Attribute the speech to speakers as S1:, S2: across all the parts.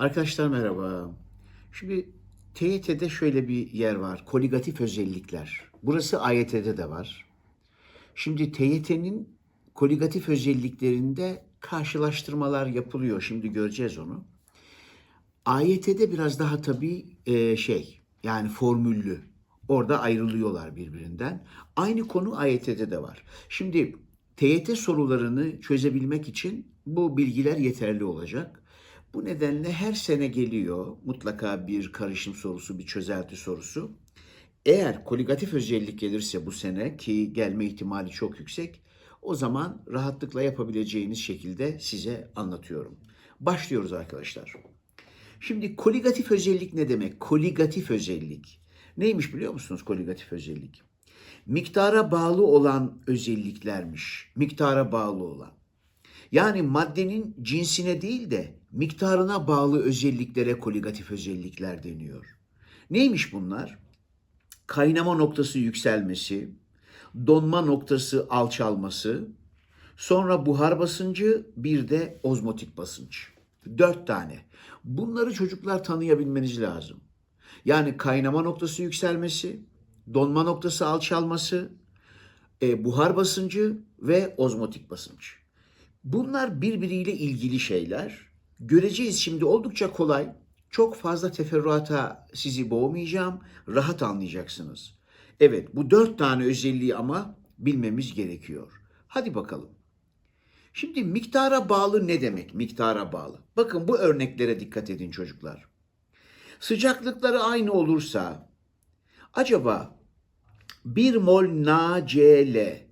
S1: Arkadaşlar merhaba. Şimdi TYT'de şöyle bir yer var. Koligatif özellikler. Burası AYT'de de var. Şimdi TYT'nin koligatif özelliklerinde karşılaştırmalar yapılıyor. Şimdi göreceğiz onu. AYT'de biraz daha tabii e, şey yani formüllü. Orada ayrılıyorlar birbirinden. Aynı konu AYT'de de var. Şimdi TYT sorularını çözebilmek için bu bilgiler yeterli olacak. Bu nedenle her sene geliyor mutlaka bir karışım sorusu, bir çözelti sorusu. Eğer koligatif özellik gelirse bu sene ki gelme ihtimali çok yüksek, o zaman rahatlıkla yapabileceğiniz şekilde size anlatıyorum. Başlıyoruz arkadaşlar. Şimdi koligatif özellik ne demek? Koligatif özellik. Neymiş biliyor musunuz koligatif özellik? Miktara bağlı olan özelliklermiş. Miktara bağlı olan. Yani maddenin cinsine değil de miktarına bağlı özelliklere koligatif özellikler deniyor. Neymiş bunlar? Kaynama noktası yükselmesi, donma noktası alçalması, sonra buhar basıncı, bir de ozmotik basınç. Dört tane. Bunları çocuklar tanıyabilmeniz lazım. Yani kaynama noktası yükselmesi, donma noktası alçalması, e, buhar basıncı ve ozmotik basınç. Bunlar birbiriyle ilgili şeyler. Göreceğiz şimdi oldukça kolay. Çok fazla teferruata sizi boğmayacağım. Rahat anlayacaksınız. Evet bu dört tane özelliği ama bilmemiz gerekiyor. Hadi bakalım. Şimdi miktara bağlı ne demek? Miktara bağlı. Bakın bu örneklere dikkat edin çocuklar. Sıcaklıkları aynı olursa acaba 1 mol NaCl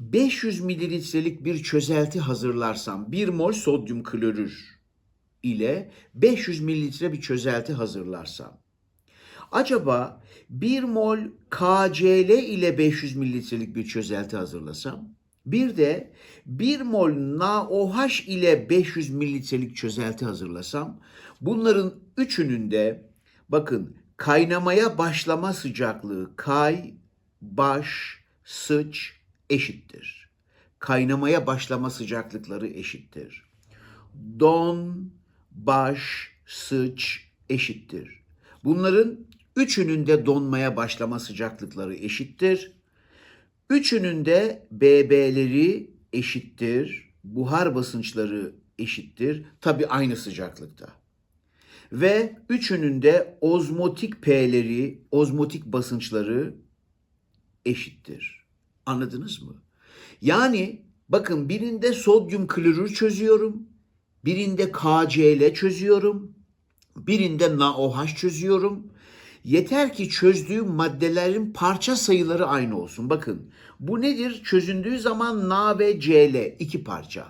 S1: 500 mililitrelik bir çözelti hazırlarsam 1 mol sodyum klorür ile 500 mililitre bir çözelti hazırlarsam acaba 1 mol KCl ile 500 mililitrelik bir çözelti hazırlasam bir de 1 mol NaOH ile 500 mililitrelik çözelti hazırlasam bunların üçünün de bakın kaynamaya başlama sıcaklığı kay, baş, sıç eşittir. Kaynamaya başlama sıcaklıkları eşittir. Don, baş, sıç eşittir. Bunların üçünün de donmaya başlama sıcaklıkları eşittir. Üçünün de BB'leri eşittir. Buhar basınçları eşittir. Tabi aynı sıcaklıkta. Ve üçünün de ozmotik P'leri, ozmotik basınçları eşittir. Anladınız mı? Yani bakın birinde sodyum klorür çözüyorum. Birinde KCl çözüyorum. Birinde NaOH çözüyorum. Yeter ki çözdüğüm maddelerin parça sayıları aynı olsun. Bakın bu nedir? Çözündüğü zaman Na ve Cl iki parça.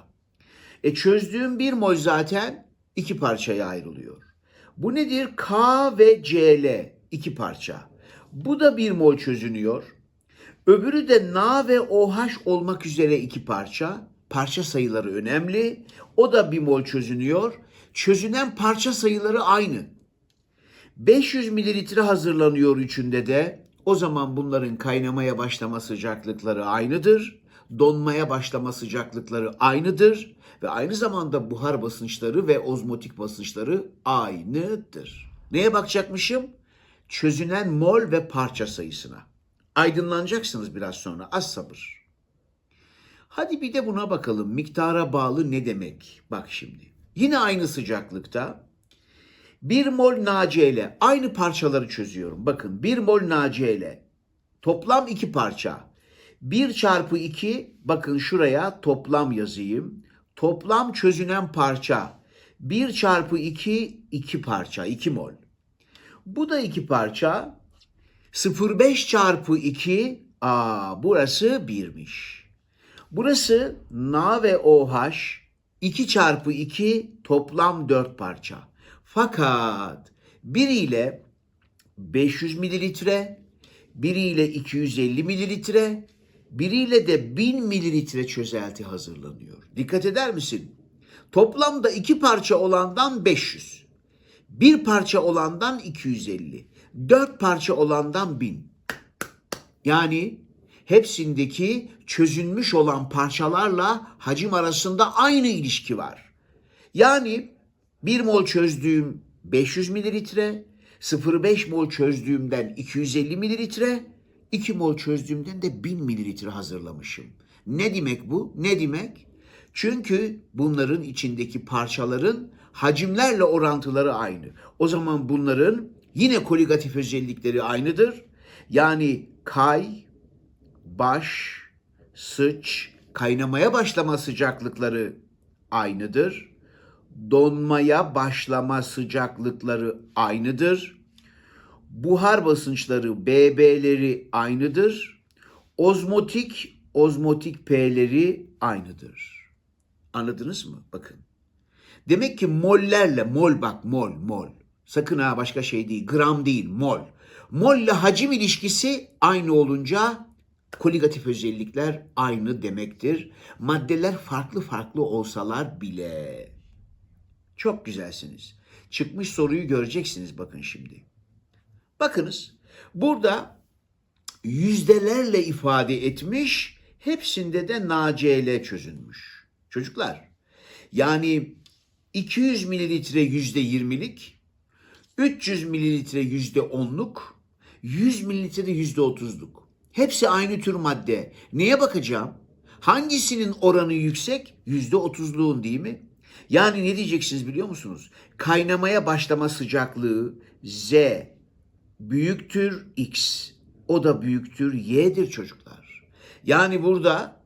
S1: E çözdüğüm bir mol zaten iki parçaya ayrılıyor. Bu nedir? K ve Cl iki parça. Bu da bir mol çözünüyor. Öbürü de Na ve OH olmak üzere iki parça. Parça sayıları önemli. O da bir mol çözünüyor. Çözünen parça sayıları aynı. 500 mililitre hazırlanıyor üçünde de. O zaman bunların kaynamaya başlama sıcaklıkları aynıdır. Donmaya başlama sıcaklıkları aynıdır. Ve aynı zamanda buhar basınçları ve ozmotik basınçları aynıdır. Neye bakacakmışım? Çözünen mol ve parça sayısına. Aydınlanacaksınız biraz sonra. Az sabır. Hadi bir de buna bakalım. Miktara bağlı ne demek? Bak şimdi. Yine aynı sıcaklıkta 1 mol NaCl aynı parçaları çözüyorum. Bakın 1 mol NaCl toplam 2 parça. 1 çarpı 2 bakın şuraya toplam yazayım. Toplam çözünen parça. 1 çarpı 2 2 parça 2 mol. Bu da 2 parça. 0,5 çarpı 2 aa burası 1'miş. Burası Na ve OH 2 çarpı 2 toplam 4 parça. Fakat biriyle 500 mililitre, biriyle 250 mililitre, biriyle de 1000 mililitre çözelti hazırlanıyor. Dikkat eder misin? Toplamda iki parça olandan 500, bir parça olandan 250, dört parça olandan 1000. Yani hepsindeki çözünmüş olan parçalarla hacim arasında aynı ilişki var. Yani 1 mol çözdüğüm 500 mililitre, 0,5 mol çözdüğümden 250 mililitre, 2 mol çözdüğümden de 1000 mililitre hazırlamışım. Ne demek bu? Ne demek? Çünkü bunların içindeki parçaların hacimlerle orantıları aynı. O zaman bunların yine koligatif özellikleri aynıdır. Yani kay, baş, sıç, kaynamaya başlama sıcaklıkları aynıdır. Donmaya başlama sıcaklıkları aynıdır. Buhar basınçları BB'leri aynıdır. Ozmotik, ozmotik P'leri aynıdır. Anladınız mı? Bakın. Demek ki mollerle, mol bak mol, mol. Sakın ha başka şey değil, gram değil, mol. Molle hacim ilişkisi aynı olunca koligatif özellikler aynı demektir. Maddeler farklı farklı olsalar bile. Çok güzelsiniz. Çıkmış soruyu göreceksiniz bakın şimdi. Bakınız burada yüzdelerle ifade etmiş, hepsinde de NaCl çözülmüş. Çocuklar, yani 200 mililitre yüzde yirmilik, 300 mililitre yüzde onluk, 100 mililitre de yüzde otuzluk. Hepsi aynı tür madde. Neye bakacağım? Hangisinin oranı yüksek? Yüzde otuzluğun değil mi? Yani ne diyeceksiniz biliyor musunuz? Kaynamaya başlama sıcaklığı Z büyüktür X. O da büyüktür Y'dir çocuklar. Yani burada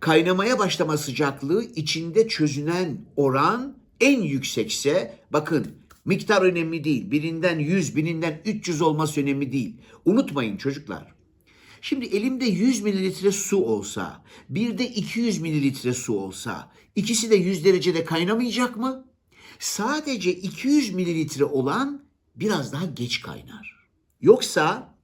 S1: kaynamaya başlama sıcaklığı içinde çözünen oran en yüksekse bakın miktar önemli değil. Birinden 100, birinden 300 olması önemli değil. Unutmayın çocuklar. Şimdi elimde 100 mililitre su olsa, bir de 200 mililitre su olsa, ikisi de 100 derecede kaynamayacak mı? Sadece 200 mililitre olan biraz daha geç kaynar. Yoksa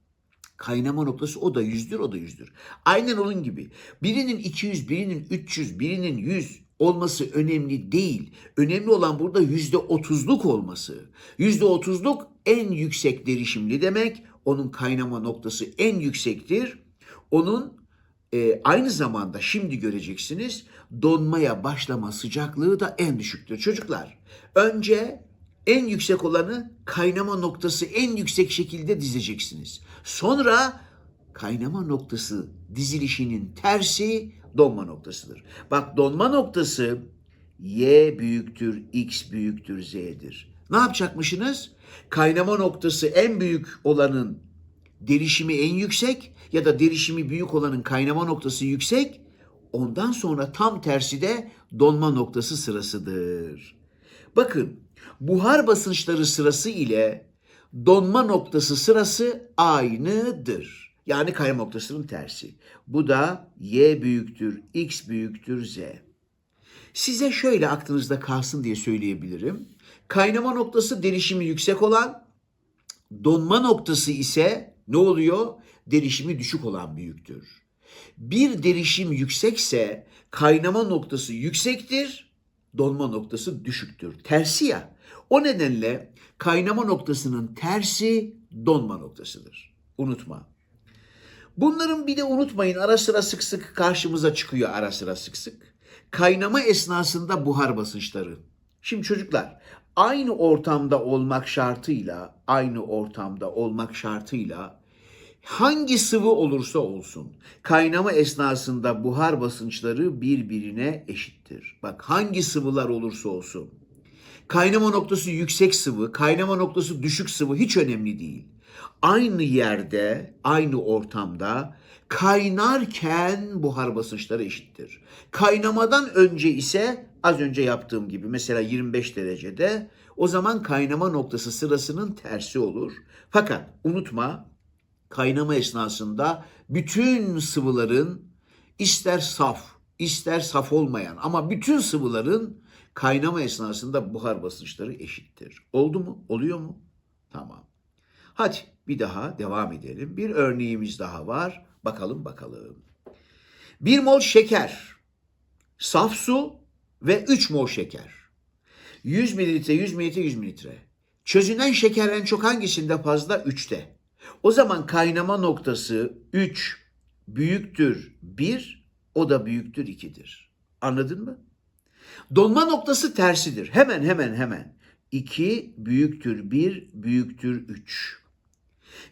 S1: kaynama noktası o da yüzdür, o da yüzdür. Aynen onun gibi. Birinin 200, birinin 300, birinin 100 olması önemli değil. Önemli olan burada yüzde otuzluk olması. Yüzde otuzluk en yüksek derişimli demek. Onun kaynama noktası en yüksektir. Onun e, aynı zamanda şimdi göreceksiniz donmaya başlama sıcaklığı da en düşüktür. Çocuklar önce en yüksek olanı kaynama noktası en yüksek şekilde dizeceksiniz. Sonra kaynama noktası dizilişinin tersi donma noktasıdır. Bak donma noktası y büyüktür, x büyüktür, z'dir. Ne yapacakmışsınız? Kaynama noktası en büyük olanın derişimi en yüksek ya da derişimi büyük olanın kaynama noktası yüksek. Ondan sonra tam tersi de donma noktası sırasıdır. Bakın buhar basınçları sırası ile donma noktası sırası aynıdır. Yani kaynama noktasının tersi. Bu da y büyüktür, x büyüktür, z. Size şöyle aklınızda kalsın diye söyleyebilirim. Kaynama noktası derişimi yüksek olan, donma noktası ise ne oluyor? Derişimi düşük olan büyüktür. Bir derişim yüksekse kaynama noktası yüksektir, donma noktası düşüktür. Tersi ya. O nedenle kaynama noktasının tersi donma noktasıdır. Unutma. Bunların bir de unutmayın ara sıra sık sık karşımıza çıkıyor ara sıra sık sık. Kaynama esnasında buhar basınçları. Şimdi çocuklar aynı ortamda olmak şartıyla aynı ortamda olmak şartıyla hangi sıvı olursa olsun kaynama esnasında buhar basınçları birbirine eşittir. Bak hangi sıvılar olursa olsun. Kaynama noktası yüksek sıvı, kaynama noktası düşük sıvı hiç önemli değil. Aynı yerde, aynı ortamda kaynarken buhar basınçları eşittir. Kaynamadan önce ise az önce yaptığım gibi mesela 25 derecede o zaman kaynama noktası sırasının tersi olur. Fakat unutma kaynama esnasında bütün sıvıların ister saf, ister saf olmayan ama bütün sıvıların kaynama esnasında buhar basınçları eşittir. Oldu mu? Oluyor mu? Tamam. Hadi bir daha devam edelim. Bir örneğimiz daha var. Bakalım bakalım. 1 mol şeker, saf su ve 3 mol şeker. 100 mililitre, 100 mililitre, 100 mililitre. Çözünen şeker en çok hangisinde fazla? 3'te. O zaman kaynama noktası 3 büyüktür 1, o da büyüktür 2'dir. Anladın mı? Donma noktası tersidir. Hemen hemen hemen. 2 büyüktür 1 büyüktür 3.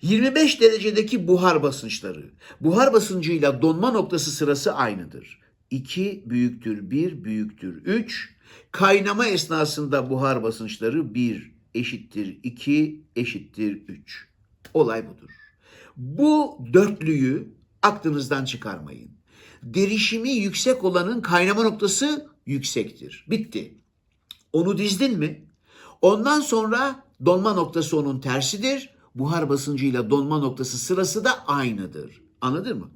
S1: 25 derecedeki buhar basınçları. Buhar basıncıyla donma noktası sırası aynıdır. 2 büyüktür 1 büyüktür 3. Kaynama esnasında buhar basınçları 1 eşittir 2 eşittir 3. Olay budur. Bu dörtlüyü aklınızdan çıkarmayın. Derişimi yüksek olanın kaynama noktası yüksektir. Bitti. Onu dizdin mi? Ondan sonra donma noktası onun tersidir. Buhar basıncıyla donma noktası sırası da aynıdır. Anladın mı?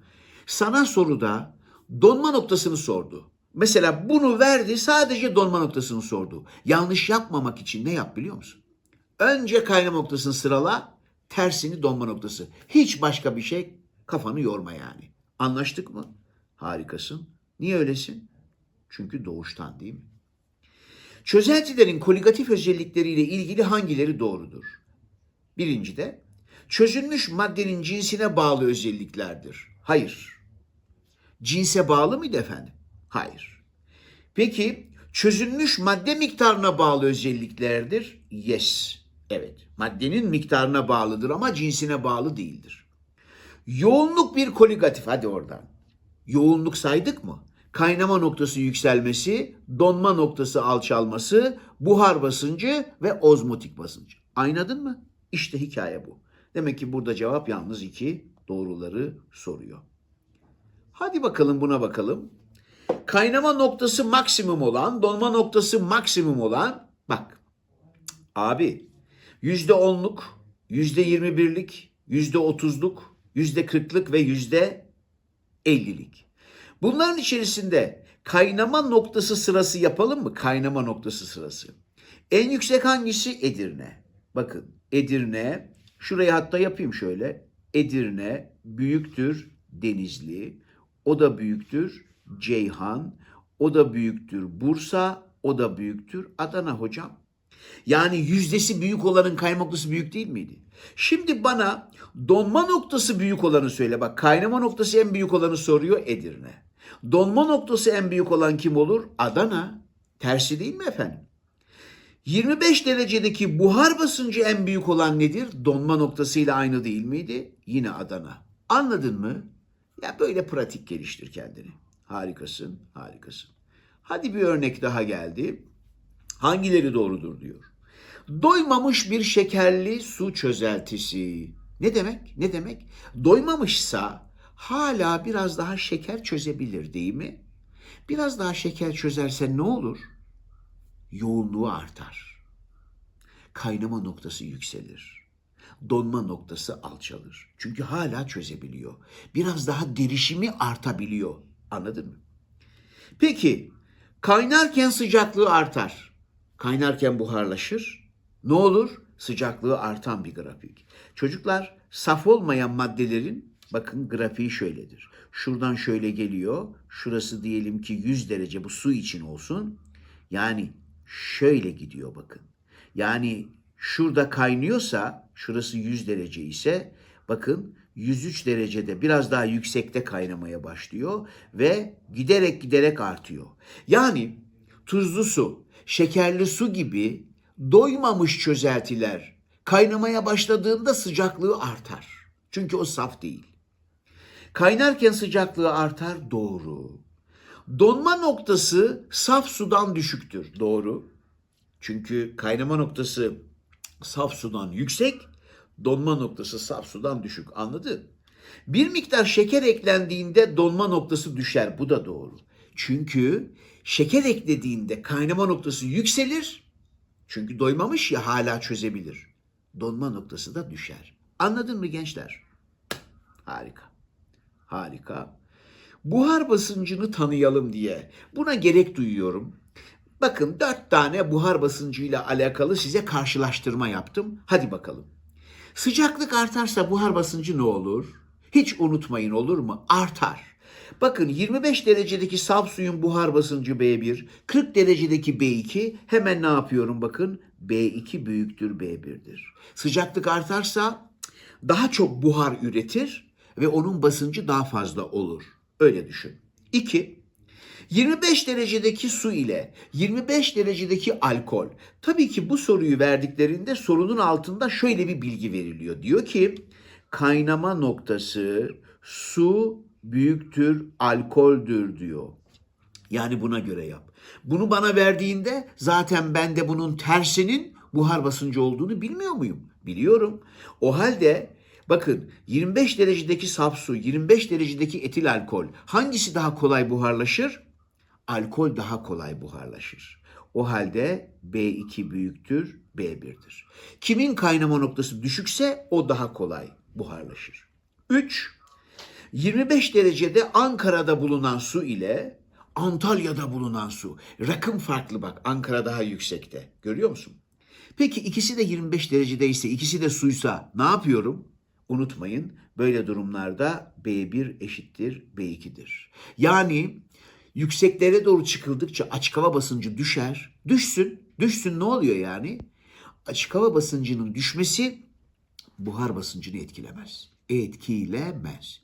S1: Sana soruda donma noktasını sordu. Mesela bunu verdi sadece donma noktasını sordu. Yanlış yapmamak için ne yap biliyor musun? Önce kaynama noktasını sırala, tersini donma noktası. Hiç başka bir şey kafanı yorma yani. Anlaştık mı? Harikasın. Niye öylesin? Çünkü doğuştan değil mi? Çözeltilerin koligatif özellikleriyle ilgili hangileri doğrudur? Birinci de çözülmüş maddenin cinsine bağlı özelliklerdir. Hayır. Cinse bağlı mıydı efendim? Hayır. Peki çözülmüş madde miktarına bağlı özelliklerdir? Yes. Evet. Maddenin miktarına bağlıdır ama cinsine bağlı değildir. Yoğunluk bir koligatif. Hadi oradan. Yoğunluk saydık mı? Kaynama noktası yükselmesi, donma noktası alçalması, buhar basıncı ve ozmotik basıncı. Aynadın mı? İşte hikaye bu. Demek ki burada cevap yalnız iki doğruları soruyor. Hadi bakalım buna bakalım. Kaynama noktası maksimum olan, donma noktası maksimum olan bak. Abi yüzde onluk, yüzde yirmi birlik, yüzde otuzluk, yüzde kırklık ve yüzde ellilik. Bunların içerisinde kaynama noktası sırası yapalım mı? Kaynama noktası sırası. En yüksek hangisi? Edirne. Bakın Edirne, şuraya hatta yapayım şöyle. Edirne büyüktür Denizli, o da büyüktür Ceyhan, o da büyüktür Bursa, o da büyüktür Adana hocam. Yani yüzdesi büyük olanın kaynama noktası büyük değil miydi? Şimdi bana donma noktası büyük olanı söyle. Bak kaynama noktası en büyük olanı soruyor Edirne. Donma noktası en büyük olan kim olur? Adana. Tersi değil mi efendim? 25 derecedeki buhar basıncı en büyük olan nedir? Donma noktasıyla aynı değil miydi? Yine Adana. Anladın mı? Ya böyle pratik geliştir kendini. Harikasın, harikasın. Hadi bir örnek daha geldi. Hangileri doğrudur diyor. Doymamış bir şekerli su çözeltisi. Ne demek? Ne demek? Doymamışsa hala biraz daha şeker çözebilir değil mi? Biraz daha şeker çözerse ne olur? Yoğunluğu artar. Kaynama noktası yükselir. Donma noktası alçalır. Çünkü hala çözebiliyor. Biraz daha derişimi artabiliyor. Anladın mı? Peki kaynarken sıcaklığı artar. Kaynarken buharlaşır. Ne olur? Sıcaklığı artan bir grafik. Çocuklar saf olmayan maddelerin bakın grafiği şöyledir. Şuradan şöyle geliyor. Şurası diyelim ki 100 derece bu su için olsun. Yani şöyle gidiyor bakın. Yani şurada kaynıyorsa şurası 100 derece ise bakın 103 derecede biraz daha yüksekte kaynamaya başlıyor ve giderek giderek artıyor. Yani tuzlu su, şekerli su gibi doymamış çözeltiler kaynamaya başladığında sıcaklığı artar. Çünkü o saf değil. Kaynarken sıcaklığı artar doğru. Donma noktası saf sudan düşüktür doğru. Çünkü kaynama noktası saf sudan yüksek, donma noktası saf sudan düşük. Anladın? Bir miktar şeker eklendiğinde donma noktası düşer. Bu da doğru. Çünkü şeker eklediğinde kaynama noktası yükselir. Çünkü doymamış ya hala çözebilir. Donma noktası da düşer. Anladın mı gençler? Harika. Harika. Buhar basıncını tanıyalım diye buna gerek duyuyorum. Bakın dört tane buhar basıncıyla alakalı size karşılaştırma yaptım. Hadi bakalım. Sıcaklık artarsa buhar basıncı ne olur? Hiç unutmayın olur mu? Artar. Bakın 25 derecedeki saf suyun buhar basıncı B1, 40 derecedeki B2 hemen ne yapıyorum bakın? B2 büyüktür B1'dir. Sıcaklık artarsa daha çok buhar üretir ve onun basıncı daha fazla olur. Öyle düşün. 2. 25 derecedeki su ile 25 derecedeki alkol. Tabii ki bu soruyu verdiklerinde sorunun altında şöyle bir bilgi veriliyor. Diyor ki kaynama noktası su büyüktür alkoldür diyor. Yani buna göre yap. Bunu bana verdiğinde zaten ben de bunun tersinin buhar basıncı olduğunu bilmiyor muyum? Biliyorum. O halde bakın 25 derecedeki saf su, 25 derecedeki etil alkol hangisi daha kolay buharlaşır? Alkol daha kolay buharlaşır. O halde B2 büyüktür B1'dir. Kimin kaynama noktası düşükse o daha kolay buharlaşır. 3. 25 derecede Ankara'da bulunan su ile Antalya'da bulunan su. Rakım farklı bak. Ankara daha yüksekte. Görüyor musun? Peki ikisi de 25 derecedeyse, ikisi de suysa ne yapıyorum? Unutmayın böyle durumlarda B1 eşittir B2'dir. Yani yükseklere doğru çıkıldıkça açık hava basıncı düşer. Düşsün. Düşsün ne oluyor yani? Açık hava basıncının düşmesi buhar basıncını etkilemez. Etkilemez.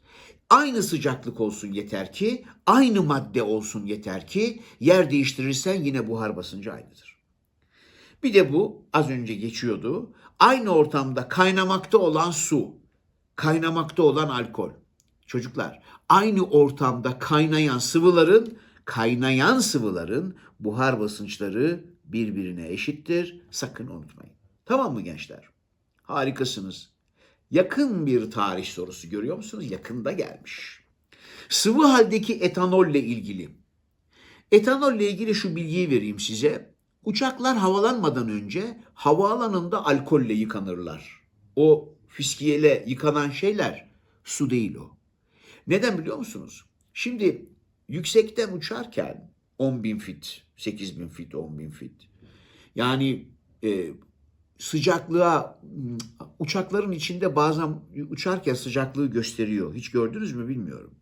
S1: Aynı sıcaklık olsun yeter ki, aynı madde olsun yeter ki yer değiştirirsen yine buhar basıncı aynıdır. Bir de bu az önce geçiyordu. Aynı ortamda kaynamakta olan su, kaynamakta olan alkol. Çocuklar, aynı ortamda kaynayan sıvıların, kaynayan sıvıların buhar basınçları birbirine eşittir. Sakın unutmayın. Tamam mı gençler? Harikasınız. Yakın bir tarih sorusu görüyor musunuz? Yakında gelmiş. Sıvı haldeki etanolle ilgili. Etanolle ilgili şu bilgiyi vereyim size. Uçaklar havalanmadan önce havaalanında alkolle yıkanırlar. O fiskiyele yıkanan şeyler su değil o. Neden biliyor musunuz? Şimdi yüksekten uçarken 10 bin fit, 8 bin fit, 10 bin fit. Yani e, sıcaklığa m, uçakların içinde bazen uçarken sıcaklığı gösteriyor. Hiç gördünüz mü bilmiyorum.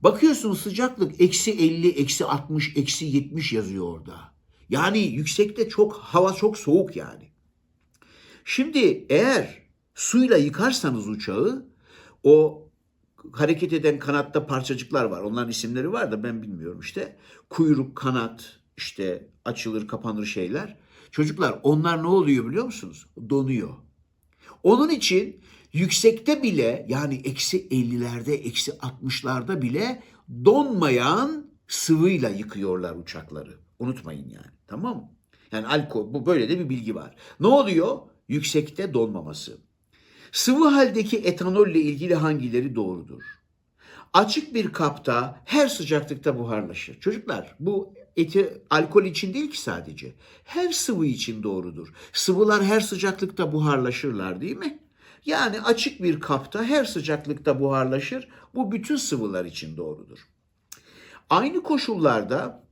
S1: Bakıyorsun sıcaklık eksi 50, eksi 60, eksi 70 yazıyor orada. Yani yüksekte çok hava çok soğuk yani. Şimdi eğer suyla yıkarsanız uçağı o hareket eden kanatta parçacıklar var. Onların isimleri var da ben bilmiyorum işte. Kuyruk, kanat, işte açılır kapanır şeyler. Çocuklar onlar ne oluyor biliyor musunuz? Donuyor. Onun için yüksekte bile yani eksi 50'lerde, eksi 60'larda bile donmayan sıvıyla yıkıyorlar uçakları. Unutmayın yani. Tamam mı? Yani alkol bu böyle de bir bilgi var. Ne oluyor? Yüksekte donmaması. Sıvı haldeki etanolle ilgili hangileri doğrudur? Açık bir kapta her sıcaklıkta buharlaşır. Çocuklar bu eti alkol için değil ki sadece. Her sıvı için doğrudur. Sıvılar her sıcaklıkta buharlaşırlar değil mi? Yani açık bir kapta her sıcaklıkta buharlaşır. Bu bütün sıvılar için doğrudur. Aynı koşullarda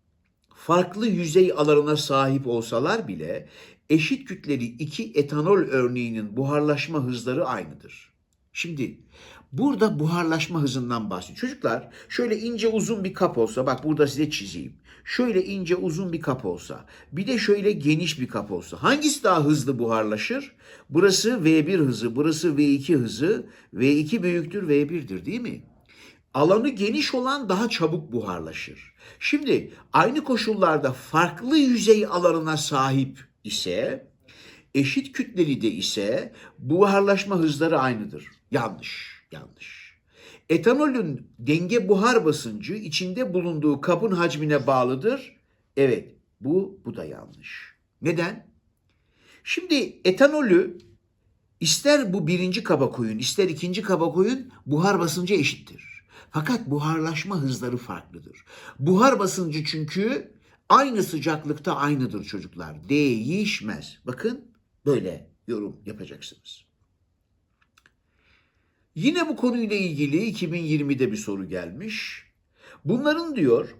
S1: farklı yüzey alanına sahip olsalar bile eşit kütleli iki etanol örneğinin buharlaşma hızları aynıdır. Şimdi burada buharlaşma hızından bahsediyor. Çocuklar şöyle ince uzun bir kap olsa bak burada size çizeyim. Şöyle ince uzun bir kap olsa bir de şöyle geniş bir kap olsa hangisi daha hızlı buharlaşır? Burası V1 hızı, burası V2 hızı. V2 büyüktür V1'dir değil mi? Alanı geniş olan daha çabuk buharlaşır. Şimdi aynı koşullarda farklı yüzey alanına sahip ise eşit kütleli de ise buharlaşma hızları aynıdır. Yanlış, yanlış. Etanolün denge buhar basıncı içinde bulunduğu kabın hacmine bağlıdır. Evet, bu bu da yanlış. Neden? Şimdi etanolü ister bu birinci kaba koyun, ister ikinci kaba koyun buhar basıncı eşittir. Fakat buharlaşma hızları farklıdır. Buhar basıncı çünkü aynı sıcaklıkta aynıdır çocuklar. Değişmez. Bakın böyle yorum yapacaksınız. Yine bu konuyla ilgili 2020'de bir soru gelmiş. Bunların diyor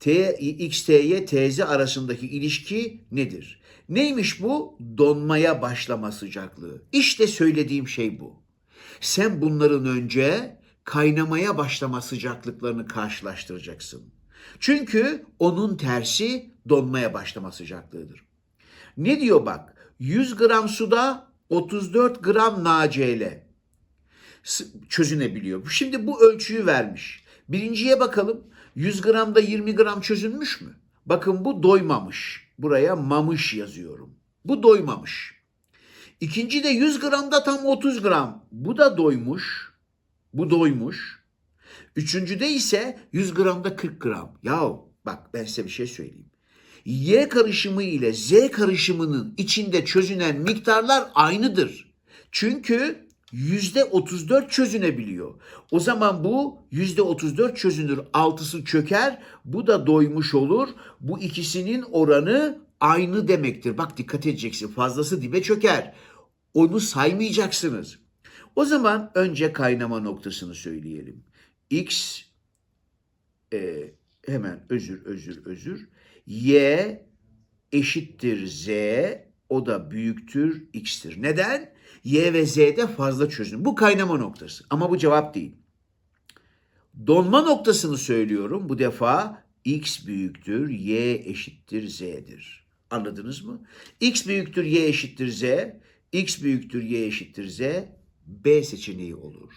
S1: T, XTY, TZ arasındaki ilişki nedir? Neymiş bu? Donmaya başlama sıcaklığı. İşte söylediğim şey bu. Sen bunların önce kaynamaya başlama sıcaklıklarını karşılaştıracaksın. Çünkü onun tersi donmaya başlama sıcaklığıdır. Ne diyor bak? 100 gram suda 34 gram NaCl çözünebiliyor. Şimdi bu ölçüyü vermiş. Birinciye bakalım. 100 gramda 20 gram çözünmüş mü? Bakın bu doymamış. Buraya mamış yazıyorum. Bu doymamış. İkinci de 100 gramda tam 30 gram. Bu da doymuş. Bu doymuş. Üçüncüde ise 100 gramda 40 gram. Yahu bak ben size bir şey söyleyeyim. Y karışımı ile Z karışımının içinde çözünen miktarlar aynıdır. Çünkü yüzde 34 çözünebiliyor. O zaman bu yüzde 34 çözünür. Altısı çöker. Bu da doymuş olur. Bu ikisinin oranı aynı demektir. Bak dikkat edeceksin. Fazlası dibe çöker. Onu saymayacaksınız. O zaman önce kaynama noktasını söyleyelim. X e, hemen özür özür özür. Y eşittir Z o da büyüktür X'tir. Neden? Y ve Z'de fazla çözüm. Bu kaynama noktası. Ama bu cevap değil. Donma noktasını söylüyorum. Bu defa X büyüktür Y eşittir Z'dir. Anladınız mı? X büyüktür Y eşittir Z. X büyüktür Y eşittir Z. B seçeneği olur.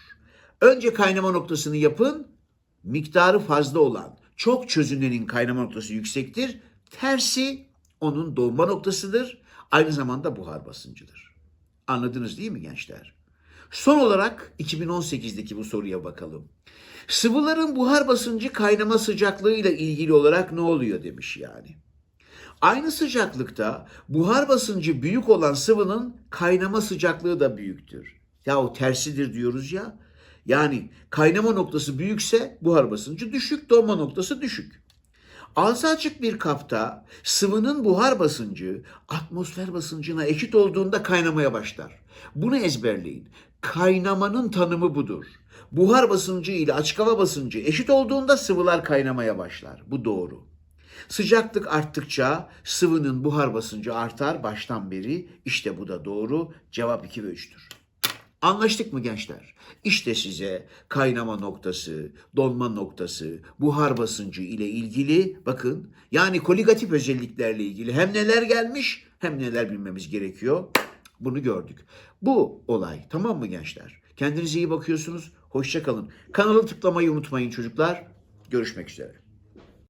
S1: Önce kaynama noktasını yapın. Miktarı fazla olan çok çözünenin kaynama noktası yüksektir. Tersi onun donma noktasıdır. Aynı zamanda buhar basıncıdır. Anladınız değil mi gençler? Son olarak 2018'deki bu soruya bakalım. Sıvıların buhar basıncı kaynama sıcaklığıyla ilgili olarak ne oluyor demiş yani. Aynı sıcaklıkta buhar basıncı büyük olan sıvının kaynama sıcaklığı da büyüktür. Ya o tersidir diyoruz ya. Yani kaynama noktası büyükse buhar basıncı düşük, donma noktası düşük. Ağzı açık bir kapta sıvının buhar basıncı atmosfer basıncına eşit olduğunda kaynamaya başlar. Bunu ezberleyin. Kaynamanın tanımı budur. Buhar basıncı ile açık hava basıncı eşit olduğunda sıvılar kaynamaya başlar. Bu doğru. Sıcaklık arttıkça sıvının buhar basıncı artar baştan beri. İşte bu da doğru. Cevap 2 ve 3'tür. Anlaştık mı gençler? İşte size kaynama noktası, donma noktası, buhar basıncı ile ilgili bakın yani koligatif özelliklerle ilgili hem neler gelmiş hem neler bilmemiz gerekiyor. Bunu gördük. Bu olay tamam mı gençler? Kendinize iyi bakıyorsunuz. Hoşça kalın. Kanalı tıklamayı unutmayın çocuklar. Görüşmek üzere.